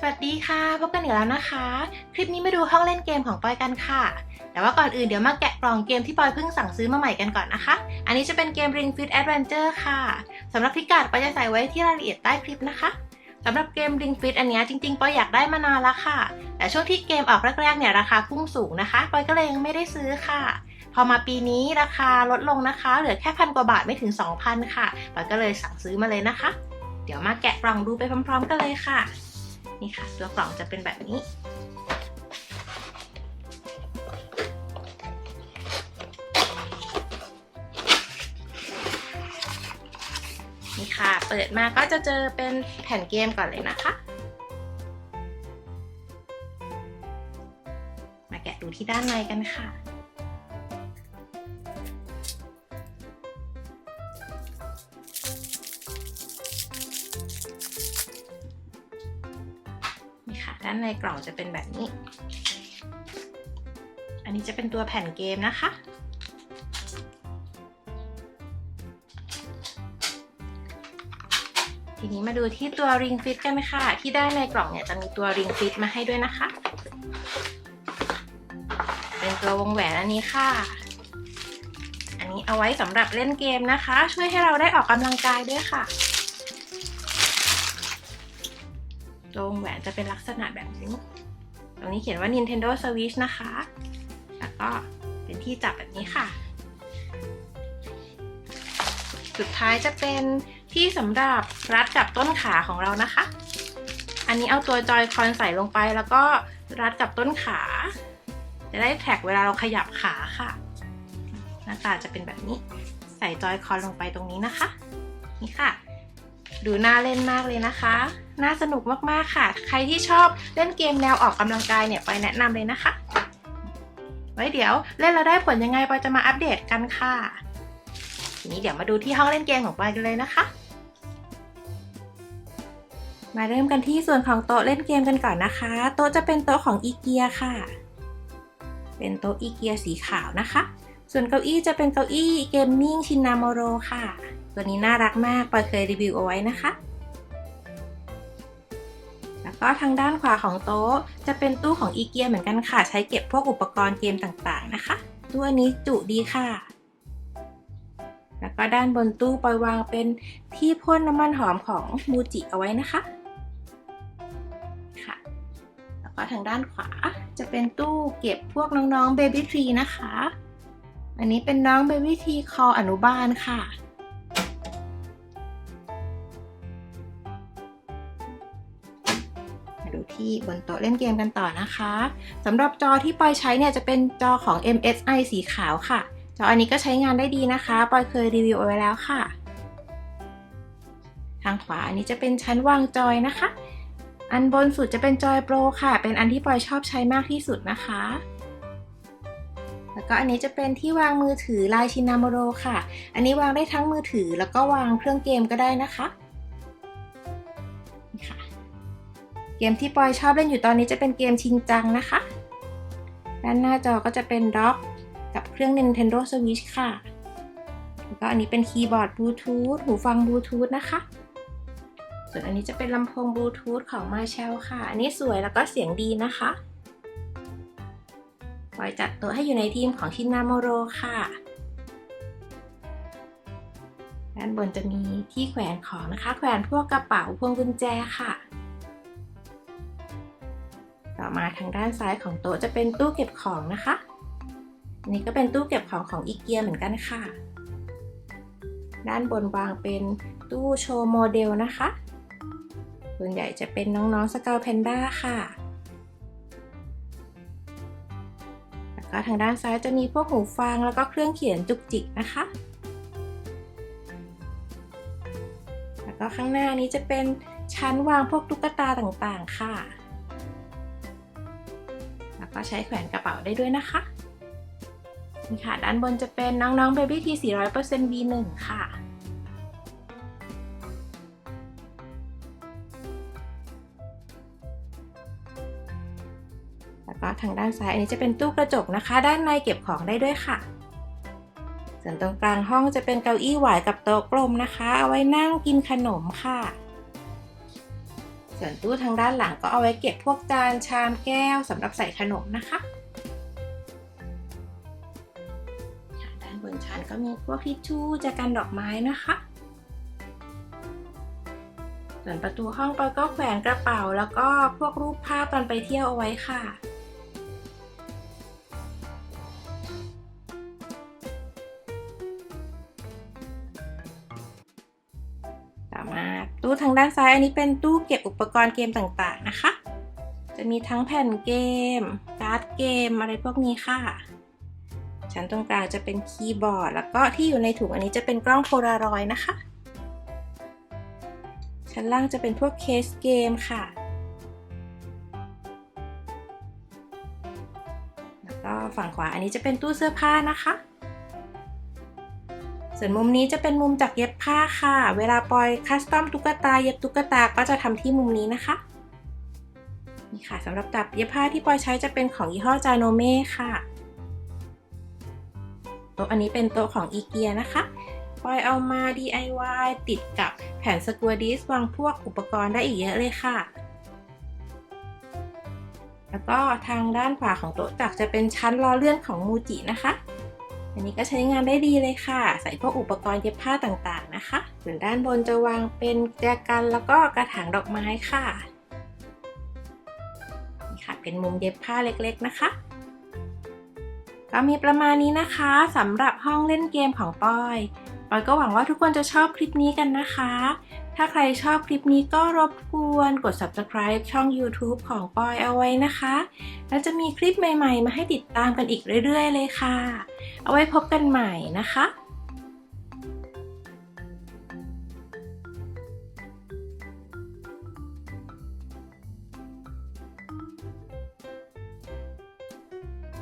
สวัสดีค่ะ พบกันอีกแล้วนะคะ คลิปนี้มาดูห้องเล่นเกมของปอยกันค่ะ แต่ว่าก่อนอื่นเดี๋ยวมาแกะกล่องเกมที่ปอยเพิ่งสั่งซื้อมาใหม่กันก่อนนะคะ อันนี้จะเป็นเกม Ring Fit Adventure ค่ะสำหรับพิกัดปอยจะใส่ไว้ที่รายละเอียดใต้คลิปนะคะสำหรับเกม Ring Fit อันนี้จริงๆปอยอยากได้มานานแล้วค่ะ แต่ช่วงที่เกมออกแรกๆเนี่ยราคาพุ่งสูงนะคะปอยก็เลยยังไม่ได้ซื้อค่ะ พอมาปีนี้ราคาลดลงนะคะ เหลือแค่พันกว่าบาทไม่ถึง 2,000 ค่ะปอยก็เลยสั่งซื้อมาเลยนะคะ เดี๋ยวมาแกะกล่องดูไปพร้อม ๆ กันเลยค่ะ นี่ค่ะ ตัวกล่องจะเป็นแบบนี้ นี่ค่ะ เปิดมาก็จะเจอเป็นแผ่นเกมก่อนเลยนะคะ มาแกะดูที่ด้านในกันค่ะ ด้านในกล่องจะเป็นแบบนี้ อันนี้จะเป็นตัวแผ่นเกมนะคะ ทีนี้มาดูที่ตัว Ring Fit กันค่ะที่ได้ในกล่องเนี่ยจะมีตัว Ring Fit มาให้ด้วยนะคะ เป็นตัววงแหวนอันนี้ค่ะอันนี้เอาไว้สำหรับเล่นเกมนะคะ ช่วยให้เราได้ออกกำลังกายด้วยค่ะ ตัววงแหวนจะเป็นลักษณะแบบนี้ ตรงนี้เขียนว่า Nintendo Switch นะคะ แล้วก็เป็นที่จับแบบนี้ค่ะ สุดท้ายจะเป็นที่สำหรับรัดกับต้นขาของเรานะคะ อันนี้เอาตัวจอยคอนใส่ลงไปแล้วก็รัดกับต้นขา จะได้แท็กเวลาเราขยับขาค่ะ หน้าตาจะเป็นแบบนี้ ใส่จอยคอนลงไปตรงนี้นะคะ นี่ค่ะ ดูน่าเล่นมากเลยนะคะ น่าสนุกมากๆค่ะ ใครที่ชอบเล่นเกมแนวออกกำลังกายเนี่ยไปแนะนำเลยนะคะ ไว้เดี๋ยวเล่นแล้วได้ผลยังไงปอยจะมาอัปเดตกันค่ะ ทีนี้เดี๋ยวมาดูที่ห้องเล่นเกมของปอยกันเลยนะคะ มาเริ่มกันที่ส่วนของโต๊ะเล่นเกมกันก่อนนะคะ โต๊ะจะเป็นโต๊ะของอีเกียค่ะ เป็นโต๊ะอีเกียสีขาวนะคะ ส่วนเก้าอี้จะเป็นเก้าอี้เกมมิ่งชินนาโมโรค่ะ ตัวนี้น่ารักมากปอยเคยรีวิวเอาไว้นะคะ แล้วก็ทางด้านขวาของโต๊ะ จะเป็นตู้ของอีเกียเหมือนกันค่ะ ใช้เก็บพวกอุปกรณ์เกมต่างๆนะคะ ตู้อันนี้จุดีค่ะ แล้วก็ด้านบนตู้ปล่อยวางเป็นที่พ่นน้ำมันหอมของมูจิเอาไว้นะคะค่ะ แล้วก็ทางด้านขวาจะเป็นตู้เก็บพวกน้องๆ Baby t r e e นะคะ อันนี้เป็นน้อง Baby t r e e คออนุบาลค่ะ มาดูที่บนโต๊ะเล่นเกมกันต่อนะคะสำหรับจอที่ปอยใช้เนี่ยจะเป็นจอของ MSI สีขาวค่ะ จออันนี้ก็ใช้งานได้ดีนะคะปอยเคยรีวิวเอาไว้แล้วค่ะ ทางขวาอันนี้จะเป็นชั้นวางจอยนะคะ อันบนสุดจะเป็นจอยโปรค่ะ เป็นอันที่ปอยชอบใช้มากที่สุดนะคะแล้วก็อันนี้จะเป็นที่วางมือถือลายชินาโมโรค่ะ อันนี้วางได้ทั้งมือถือแล้วก็วางเครื่องเกมก็ได้นะคะ เกมที่ปอยชอบเล่นอยู่ตอนนี้จะเป็นเกมชินจังนะคะ ด้านหน้าจอก็จะเป็นด็อกกับเครื่อง Nintendo Switch ค่ะ แล้วก็อันนี้เป็นคีย์บอร์ดบลูทูธหูฟังบลูทูธนะคะ ส่วนอันนี้จะเป็นลำโพงบลูทูธของ Marshall ค่ะ อันนี้สวยแล้วก็เสียงดีนะคะปอยจัดตัวให้อยู่ในทีมของชินนาโมโรค่ะ ด้านบนจะมีที่แขวนของนะคะ แขวนพวกกระเป๋าพวงกุญแจค่ะ มาทางด้านซ้ายของโต๊ะจะเป็นตู้เก็บของนะคะนนี้ก็เป็นตู้เก็บของของอีเกียเหมือนกันค่ะ ด้านบนวางเป็นตู้โชว์โมเดลนะคะ ส่วนใหญ่จะเป็นน้องๆสกาวแพนด้าค่ะ แล้วก็ทางด้านซ้ายจะมีพวกหูฟังแล้วก็เครื่องเขียนจุกจิกนะคะ แล้วก็ข้างหน้านี้จะเป็นชั้นวางพวกตุ๊กตาต่างๆค่ะ แล้วก็ใช้แขวนกระเป๋าได้ด้วยนะคะนี่ค่ะ ด้านบนจะเป็นน้องๆ Baby T 400% V1 ค่ะแล้วก็ทางด้านซ้ายอันนี้จะเป็นตู้กระจกนะคะ ด้านในเก็บของได้ด้วยค่ะ ส่วนตรงกลางห้องจะเป็นเก้าอี้หวายกับโต๊ะกลมนะคะ เอาไว้นั่งกินขนมค่ะ ส่วนตู้ทางด้านหลังก็เอาไว้เก็บพวกจานชามแก้วสำหรับใส่ขนมนะคะด้านบนชั้นก็มีพวกทิชชู่แจกันดอกไม้นะคะ ส่วนประตูห้องปอยก็แขวนกระเป๋า แล้วก็พวกรูปภาพตอนไปเที่ยวเอาไว้ค่ะางด้านซ้ายอันนี้เป็นตู้เก็บอุปกรณ์เกมต่างๆนะคะ จะมีทั้งแผ่นเกม การ์ดเกมอะไรพวกนี้ค่ะ ชั้นตรงกลางจะเป็นคีย์บอร์ด แล้วก็ที่อยู่ในถุงอันนี้จะเป็นกล้องโพลารอยด์นะคะ ชั้นล่างจะเป็นพวกเคสเกมค่ะ แล้วก็ฝั่งขวาอันนี้จะเป็นตู้เสื้อผ้านะคะ ส่วนมุมนี้จะเป็นมุมจากเย็บผ้าค่ะ เวลาปอยคัสตอมตุ๊กตาเย็บตุ๊กตาก็จะทำที่มุมนี้นะคะ นี่ค่ะสำหรับตับเย็บผ้าที่ปอยใช้จะเป็นของยี่ห้อจาโนเม่ค่ะ โต๊ะอันนี้เป็นโต๊ะของอีเกียนะคะปอยเอามา DIY ติดกับแผ่นสกัวดิสวางพวกอุปกรณ์ได้อีกเยอะเลยค่ะ แล้วก็ทางด้านขวาของโต๊ะจักจะเป็นชั้นล้อเลื่อนของมูจินะคะ อันนี้ก็ใช้งานได้ดีเลยค่ะ ใส่พวกอุปกรณ์เย็บผ้าต่างๆนะคะ ส่วนด้านบนจะวางเป็นแจกันแล้วก็กระถางดอกไม้ค่ะ นี่ค่ะ เป็นมุมเย็บผ้าเล็กๆนะคะ ก็มีประมาณนี้นะคะสำหรับห้องเล่นเกมของปอยปอยก็หวังว่าทุกคนจะชอบคลิปนี้กันนะคะ ถ้าใครชอบคลิปนี้ก็รบกวนกด subscribe ช่อง YouTube ของปอยเอาไว้นะคะ แล้วจะมีคลิปใหม่ๆ มาให้ติดตามกันอีกเรื่อย ๆ เลยค่ะ เอาไว้พบกันใหม่นะคะ